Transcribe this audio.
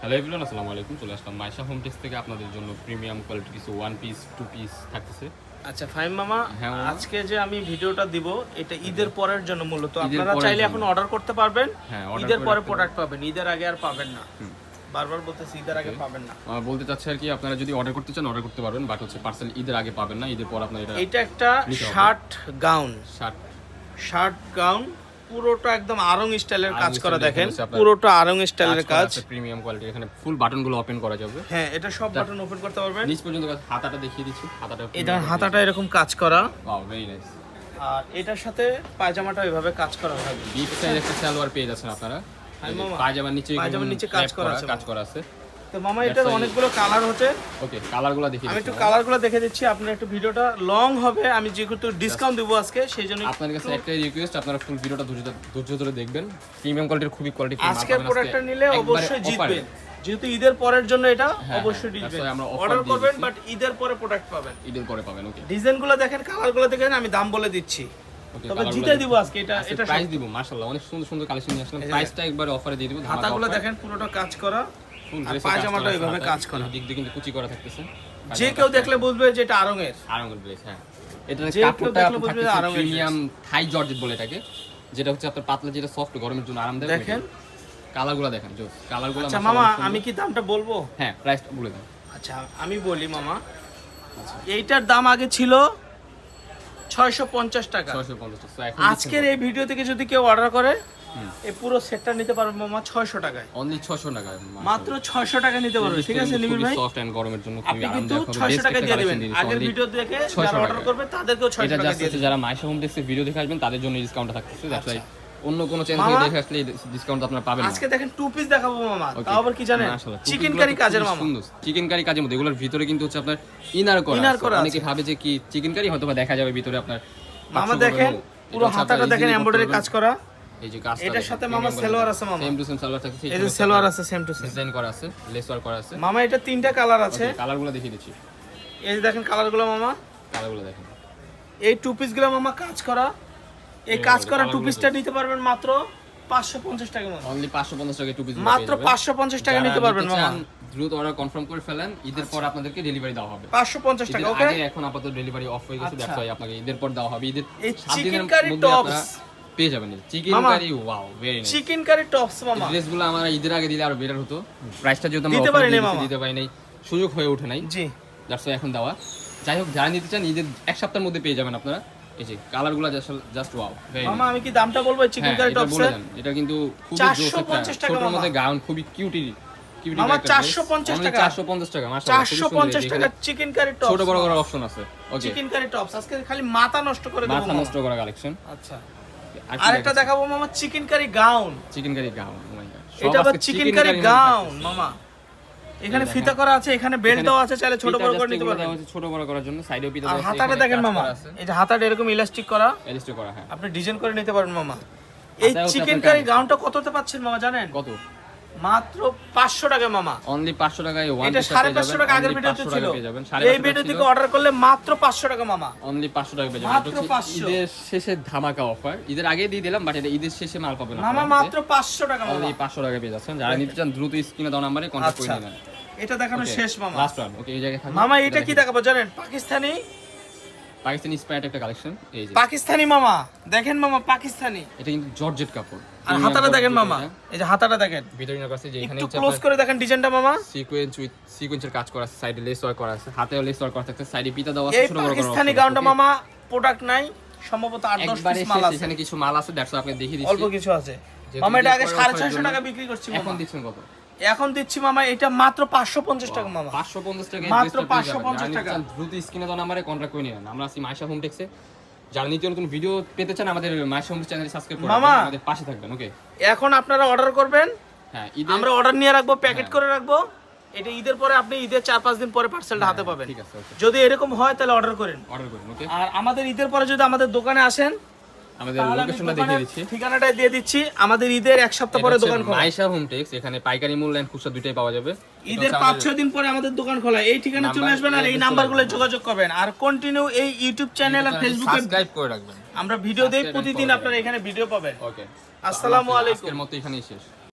Hello everyone আসসালামু আলাইকুম। চলে আসলাম মাইশা হোম টেক্স থেকে আপনাদের জন্য প্রিমিয়াম কোয়ালিটি কিছু ওয়ান পিস টু পিস থাকতেছে। আচ্ছা ফাইম মামা হ্যাঁ, আজকে যে আমি ভিডিওটা দিব এটা ঈদের পরের জন্য মূলত। আপনারা চাইলে এখন অর্ডার করতে পারবেন। হ্যাঁ, ঈদের পরে প্রোডাক্ট পাবেন। ঈদের আগে আর পাবেন না। বারবার বলতেছি ঈদের আগে পাবেন না। বলতে চাচ্ছি আর কি আপনারা যদি অর্ডার করতে চান অর্ডার করতে পারবেন বাট হচ্ছে পার্সেল ঈদের আগে পাবেন না ঈদের পর আপনার এটা এটা একটা shirt gown shirt shirt gown পুরোটা একদম আরং স্টাইলের কাজ করা দেখেন। পুরোটা আরং স্টাইলের কাজ প্রিমিয়াম কোয়ালিটি এখানে ফুল বাটনগুলো ওপেন করা যাবে। হ্যাঁ এটা সব বাটন ওপেন করতে পারবেন। নিচ পর্যন্ত হাতাটা দেখিয়ে দিচ্ছি হাতাটা এটা হাতাটা এরকম কাজ করা। ওয়াও ভেরি নাইস আর এটার সাথে পায়জামাটা এভাবে কাজ করা হবে বিগ সাইজ একটা সালোয়ার পেয়ে যাচ্ছেন আপনারা। হ্যাঁ। পায়জামার নিচে পায়জামার নিচে কাজ করা আছে, কাজ করা আছে। তো মামা এটার অনেকগুলো কালার হচ্ছে। ওকে কালারগুলো দেখিয়ে আমি একটু কালারগুলো দেখে দিচ্ছি আপনার একটু ভিডিওটা লং হবে আমি যেহেতু ডিসকাউন্ট দেবো আজকে সেই জন্য আপনার কাছে একটাই রিকোয়েস্ট আপনারা ফুল ভিডিওটা ধৈর্য ধরে দেখবেন। প্রিমিয়াম কোয়ালিটির খুবই কোয়ালিটি আজকের প্রোডাক্টটা নিলে অবশ্যই জিতবেন যেহেতু ঈদের পরের জন্য এটা হ্যাঁ, অবশ্যই হ্যাঁ, আমরা offer অর্ডার করবেন বাট ঈদের পরে প্রোডাক্ট পাবেন। ঈদের পরে পাবেন ওকে ডিজাইনগুলো দেখেন কালারগুলো দেখেন আমি দাম বলে দিচ্ছি। তবে জিতে দিব আজকে এটা এটা প্রাইস দিব মাশাআল্লাহ অনেক সুন্দর সুন্দর কালেকশন নিয়ে আসলাম। প্রাইসটা একবারে অফারে দিয়ে দিব হাতাগুলো দেখেন পুরোটা কাজ করা। আর পায়জামাটা এইভাবে কাজ করা। দিক দিয়ে কিন্তু কুচি করা থাকতেছে। যে কেউ দেখলে বুঝবে যে এটা আরঙের। হ্যাঁ। এটা কাপড়টা বুঝবে প্রিমিয়াম থাই জর্জেট বলে এটাকে যেটা হচ্ছে আপনার পাতলা যেটা সফট গরমের জন্য আরামদায়ক দেখেন। কালারগুলো দেখেন জোস। কালারগুলো আচ্ছা মামা আমি কি দামটা বলব? হ্যাঁ প্রাইসটা বলে দেন। আচ্ছা আমি বলি মামা। আচ্ছা। এইটার দাম আগে ছিল ছয়শো পঞ্চাশ টাকা। 650 টাকা। এখন আজকের এই ভিডিও থেকে যদি কেউ অর্ডার করে। এই পুরো সেটটা নিতে পারবে মামা ছয়শো টাকায়। অনলি 600 টাকা মাত্র ছয়শো টাকা নিতে পারবে ঠিক আছে ভাই? সফট এন্ড গরমের জন্য খুবই আপনি কিন্তু আরামদায়ক হবে। ছয়শো বেস্ট টাকা দিয়ে দেবেন। আগের ভিডিও দেখে যারা অর্ডার করবে তাদেরকেও ছয়শো এটা টাকা দিয়ে দেবেন। যারা মাইশা হোম ভিডিও দেখে আসবেন তাদের জন্য ডিসকাউন্টটা থাকতেছে দ্যাটস ওয়াই অন্য কোনো থেকে দেখে আসলে ডিসকাউন্ট আপনারা পাবেন আজকে দেখেন টু পিস দেখাবো মামা তাও আবার কি জানেন? চিকেন কারি কাজের মামা। সুন্দর। চিকেন কারি কাজের মধ্যে এগুলোর ভিতরে কিন্তু হচ্ছে আপনার ইনার করা আছে। করা। অনেকে ভাবে যে কি চিকেন কারি হয়তো দেখা যাবে ভিতরে আপনার মামা দেখেন পুরো হাতাটা দেখেন এমব্রয়ডারি কাজ করা। এই যে এটার সাথে মামা সালোয়ার আছে মামা। সেম টু সেম সালোয়ার থাকে এই যে সালোয়ার আছে সেম টু সেম ডিজাইন করা আছে লেস ওয়ার্ক করা আছে। মামা এটা তিনটা কালার আছে। কালারগুলো দেখিয়ে দিচ্ছি। এই যে দেখেন কালারগুলো মামা। কালারগুলো দেখেন। এই টু মামা কাজ করা। এই কাজ করা টু পিসটা নিতে পারবেন মাত্র পাঁচশো পঞ্চাশ টাকা মামা। অনলি 550 টাকা টু পিস মাত্র পাঁচশো পঞ্চাশ টাকা নিতে পারবেন মামা। দ্রুত অর্ডার কনফার্ম করে ফেলেন ঈদের পর আপনাদেরকে ডেলিভারি দেওয়া হবে। পাঁচশো পঞ্চাশ টাকা ওকে এখন আপাতত ডেলিভারি অফ হয়ে গেছে আচ্ছা। দ্যাটস আপনাকে ঈদের পর দেওয়া হবে। ঈদের এই পেয়ে যাবেন chikankari wow very nice chikankari tops মামা। ড্রেসগুলো আমরা ঈদের আগে দিলে আরও বেটার হতো। প্রাইসটা যেহেতু আমরা দিতে দিচ্ছি, মামা। দিতে পারি নাই সুযোগ হয়ে ওঠে নাই। জি। দ্যাটস এখন দেওয়া। যাই হোক যারা নিতে চান ঈদের এক সপ্তাহের মধ্যে পেয়ে যাবেন আপনারা। এই যে কালারগুলো জাস্ট ওয়াও মামা আমি কি দামটা বলব চিকেন কারি টপস এটা কিন্তু খুবই 450 টাকা ছোটর। মধ্যে গাউন খুবই কিউটি কিউটি মামা, 450 টাকা। 450 টাকা মাশাআল্লাহ চারশো পঞ্চাশ টাকা চিকেন কারি টপস ছোট বড় করার অপশন আছে। ওকে চিকেন কারি টপস আজকে খালি মাথা নষ্ট করে দেবো মাথা নষ্ট করা কালেকশন আচ্ছা। আরেকটা দেখাবো মামা chikankari gown chikankari gown এটা আবার চিকেন কারি গাউন মামা। এখানে ফিতা করা আছে এখানে বেল্ট দেওয়া আছে চাইলে ছোট বড় করে নিতে পারবেন ছোট বড় করার জন্য সাইডেও পিতা আর হাতাটা দেখেন মামা এই যে হাতাটা এরকম ইলাস্টিক করা ইলাস্টিক করা হ্যাঁ। আপনি ডিজাইন করে নিতে পারেন মামা। এই চিকেন কারি। গাউনটা কততে পাচ্ছেন মামা জানেন? কত? মাত্র পাঁচশো টাকা মামা। অনলি 500 টাকায় ওয়ান এটা সাড়ে পাঁচশো টাকা আগের ভিডিওতে ছিল। এই ভিডিও থেকে অর্ডার করলে মাত্র পাঁচশো টাকা মামা। অনলি 500 টাকা পেয়ে যাবেন। মাত্র 500 ঈদের শেষে ধামাকা অফার ঈদের আগে দিয়ে দিলাম বাট এটা ঈদের শেষে মাল পাবেন মামা মাত্র পাঁচশো টাকা মামা। অনলি 500 টাকা পেয়ে যাচ্ছেন। যারা নিতে চান দ্রুত স্ক্রিনে দাও নাম্বারে কন্টাক্ট করে আচ্ছা। নেবেন। এটা দেখানো শেষ মামা। লাস্ট ওয়ান ওকে এই জায়গায় মামা এটা কি দেখাবো জানেন? পাকিস্তানি পাকিস্তানি ইন্সপায়ার্ড একটা কালেকশন এই যে। পাকিস্তানি মামা দেখেন মামা পাকিস্তানি। এটা কিন্তু জর্জেট কাপড়। আর হাতাটা দেখেন মামা এই যে হাতাটা দেখেন। ভিতরে না কাছে যে এখানে একটু ক্লোজ করে দেখেন ডিজাইনটা মামা। সিকোয়েন্স উইথ সিকোয়েন্সের কাজ করা আছে সাইডে লেস ওয়ার্ক করা আছে হাতেও লেস ওয়ার্ক করা থাকছে সাইডে পিতা দেওয়া আছে ছোট বড় পাকিস্তানি গাউনটা মামা প্রোডাক্ট নাই সম্ভবত আট দশ একবারে পিস মাল আছে। এখানে কিছু মাল আছে দ্যাটস আপনি দেখিয়ে দিচ্ছি। অল্প কিছু আছে। মামা এটা আগে ঈদের সাড়ে পরে ছয়শো offer টাকা বিক্রি করছি এখন দিচ্ছেন কত? এখন দিচ্ছি মামা এটা মাত্র পাঁচশো পঞ্চাশ টাকা মামা। 550 টাকা মাত্র 550 টাকা। দ্রুত স্ক্রিনে দেওয়া নাম্বারে কন্টাক্ট করে নিন আমরা আছি মাইশা হোম টেক্সে যারা নিত্য নতুন ভিডিও পেতে চান আমাদের মাইশা হোম চ্যানেল সাবস্ক্রাইব করে মামা। আমাদের পাশে থাকবেন ওকে এখন আপনারা অর্ডার করবেন। হ্যাঁ আমরা অর্ডার নিয়ে রাখব প্যাকেট হ্যাঁ। করে রাখব। এটা ঈদের পরে আপনি ঈদের চার পাঁচ দিন পরে পার্সেলটা হাতে পাবেন। ঠিক আছে যদি এরকম হয় তাহলে অর্ডার করেন। অর্ডার করুন ওকে আর আমাদের ঈদের পরে যদি আমাদের দোকানে আসেন আমাদের লোকেশনটা দেখিয়ে দিচ্ছি। ঠিকানাটা দিয়ে দিচ্ছি। আমাদের ঈদের এক সপ্তাহ পরে দোকান খোলা। আয়শা হোম টেক্স এখানে পাইকারি মূল্য এন্ড খুচরা পাওয়া যাবে। ঈদের পাঁচ ছয় দিন পরে আমাদের দোকান খোলা। এই ঠিকানা চলে আসবেন আর এই নাম্বারগুলো যোগাযোগ করবেন। আর কন্টিনিউ এই ইউটিউব চ্যানেল আর ফেসবুকে সাবস্ক্রাইব করে রাখবেন। আমরা ভিডিও দেই প্রতিদিন আপনারা এখানে ভিডিও পাবেন। ওকে আসসালামু আলাইকুম। এর মতো এখানেই শেষ।